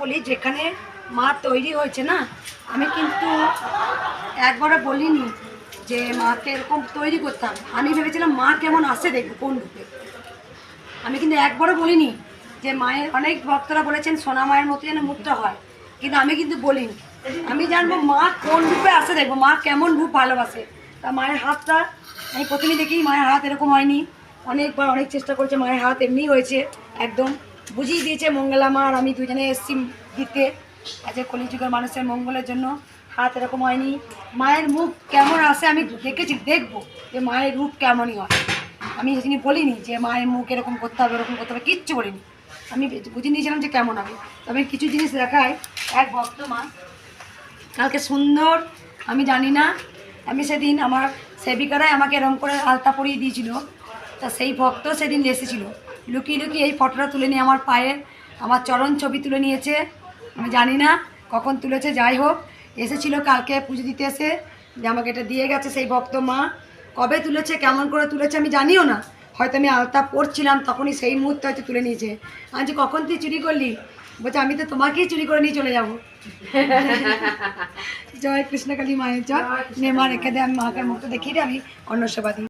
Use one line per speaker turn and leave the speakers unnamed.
বলি, যেখানে মা তৈরি হয়েছে না, আমি কিন্তু একবারও বলিনি যে মাকে এরকম তৈরি করতাম। আমি ভেবেছিলাম মা কেমন আসে দেখব কোন রূপে। আমি কিন্তু একবারও বলিনি যে মায়ের অনেক ভক্তরা বলেছেন, সোনা মায়ের মতো যেন মুখটা হয়। কিন্তু আমি কিন্তু বলিনি। আমি জানব মা কোন রূপে আসে দেখব মা কেমন রূপ ভালোবাসে। তা মায়ের হাতটা, আমি প্রথমে দেখি মায়ের হাত এরকম হয়নি। অনেকবার অনেক চেষ্টা করেছে, মায়ের হাত এমনি হয়েছে, একদম। বুঝিয়ে দিয়েছে মঙ্গলা মা আর আমি দুজনে এসছি দিতে। আজকে কলিযুগের মানুষের মঙ্গলের জন্য হাত এরকম হয়নি। মায়ের মুখ কেমন আসে আমি দেখেছি, দেখব যে মায়ের রূপ কেমনই হয়। আমি সেদিন বলিনি যে মায়ের মুখ এরকম করতে হবে, এরকম করতে হবে, কিচ্ছু বলিনি। আমি বুঝে নিয়েছিলাম যে কেমন হবে। তবে কিছু জিনিস দেখায়, এক ভক্ত মা কালকে সুন্দর, আমি জানি না। আমি সেদিন আমার সেবিকারাই আমাকে এরকম করে আলতা পরিয়ে দিয়েছিল। তা সেই ভক্ত সেদিন এসেছিল। লুকিয়ে লুকিয়ে এই ফটোটা তুলে নিয়ে আমার পায়ের, আমার চরণ ছবি তুলে নিয়েছে। আমি জানি না কখন তুলেছে, যাই হোক, এসেছিল কালকে পুজো দিতে এসে। যে আমাকে এটা দিয়ে গেছে সেই ভক্ত মা। কবে তুলেছে, কেমন করে তুলেছে আমি জানিও না। হয়তো আমি আলতা পড়ছিলাম তখনই সেই মুহূর্তে হয়তো তুলে নিয়েছে। আমি যে কখন তুই চুরি করলি? বলছে আমি তো তোমাকেই চুরি করে নিয়ে চলে যাব। জয় কৃষ্ণকালী মায়ের জয়। নেমা রেখে দে আমি মাকে মুখটা দেখিয়ে দিই আমি অন্য সেবা দিই।